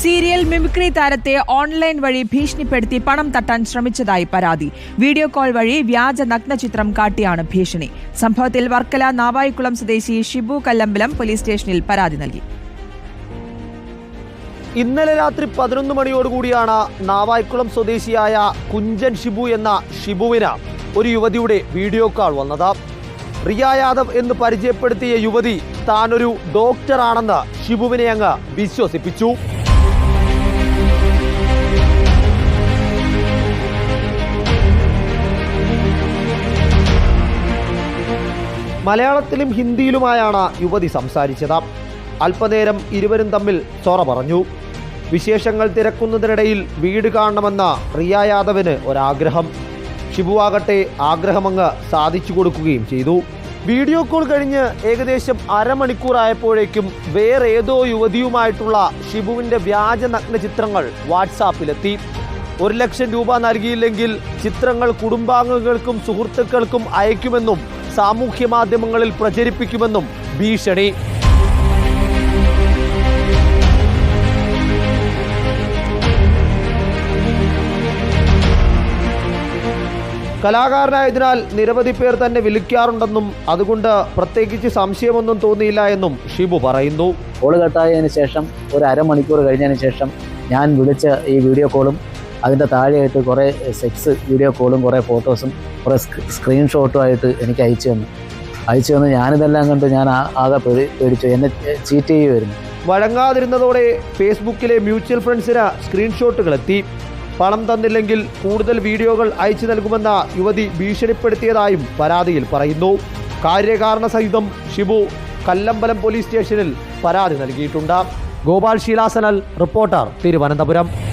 Serial mimicry താരത്തെ online വഴി ഭീഷണിപ്പെടുത്തി പണം തട്ടാൻ ശ്രമിച്ചതായി പരാതി. വീഡിയോ കോൾ വഴി വ്യാജ നഗ്ന ചിത്രം കാട്ടിയാണ് ഭീഷണി. സംഭവത്തിൽ വർക്കല നാവായിക്കുളം സ്വദേശി ഷിബു കല്ലമ്പലം പോലീസ് സ്റ്റേഷനിൽ പരാതി നൽകി. ഇന്നലെ രാത്രി പതിനൊന്ന് മണിയോടുകൂടിയാണ് നാവായിക്കുളം സ്വദേശിയായ കുഞ്ചൻ ഷിബു എന്ന ഷിബുവിന് ഒരു യുവതിയുടെ വീഡിയോ കോൾ വന്നത്. റിയ യാദവ് എന്ന് പരിചയപ്പെടുത്തിയ യുവതി താനൊരു ഡോക്ടറാണെന്ന് ഷിബുവിനെ അങ്ങ് വിശ്വസിപ്പിച്ചു. മലയാളത്തിലും ഹിന്ദിയിലുമായാണ് യുവതി സംസാരിച്ചത്. അല്പനേരം ഇരുവരും തമ്മിൽ സൊറ പറഞ്ഞു. വിശേഷങ്ങൾ തിരക്കുന്നതിനിടയിൽ വീട് കാണണമെന്ന റിയ യാദവിന് ഒരാഗ്രഹം. ഷിബുവാകട്ടെ ആഗ്രഹമങ്ങ് സാധിച്ചു കൊടുക്കുകയും ചെയ്തു. വീഡിയോ കോൾ കഴിഞ്ഞ് ഏകദേശം അരമണിക്കൂറായപ്പോഴേക്കും വേറെ ഏതോ യുവതിയുമായിട്ടുള്ള ഷിബുവിന്റെ വ്യാജ നഗ്ന ചിത്രങ്ങൾ വാട്സാപ്പിലെത്തി. ഒരു ലക്ഷം രൂപ നൽകിയില്ലെങ്കിൽ ചിത്രങ്ങൾ കുടുംബാംഗങ്ങൾക്കും സുഹൃത്തുക്കൾക്കും അയക്കുമെന്നും സാമൂഹ്യ മാധ്യമങ്ങളിൽ പ്രചരിപ്പിക്കുമെന്നും ഭീഷണി. കലാകാരനായതിനാൽ നിരവധി പേർ തന്നെ വിളിക്കാറുണ്ടെന്നും അതുകൊണ്ട് പ്രത്യേകിച്ച് സംശയമൊന്നും തോന്നിയില്ല എന്നും ഷിബു പറയുന്നു. കോൾ കട്ടായതിനു ശേഷം ഒരു അരമണിക്കൂർ കഴിഞ്ഞതിന് ശേഷം ഞാൻ വിളിച്ച ഈ വീഡിയോ കോളും അതിന്റെ താഴെയായിട്ട് കുറേ സെക്സ് വീഡിയോ കോളും കുറേ ഫോട്ടോസും കുറേ സ്ക്രീൻഷോട്ടും ആയിട്ട് എനിക്ക് അയച്ചു തന്നു. അയച്ചു തന്നു. ഞാനിതെല്ലാം കണ്ട് ഞാൻ ആകെ പേടി പേടിച്ചു. എന്നെ ചീറ്റ് ചെയ്യുമായിരുന്നു വഴങ്ങാതിരുന്നതോടെ ഫേസ്ബുക്കിലെ മ്യൂച്വൽ ഫ്രണ്ട്സിന് സ്ക്രീൻഷോട്ടുകൾ എത്തി. പണം തന്നില്ലെങ്കിൽ കൂടുതൽ വീഡിയോകൾ അയച്ചു നൽകുമെന്ന യുവതി ഭീഷണിപ്പെടുത്തിയതായും പരാതിയിൽ പറയുന്നു. കാര്യകാരണ സഹിതം ഷിബു കല്ലമ്പലം പോലീസ് സ്റ്റേഷനിൽ പരാതി നൽകിയിട്ടുണ്ട്. ഗോപാൽ ശീലാസനൽ റിപ്പോർട്ടർ തിരുവനന്തപുരം.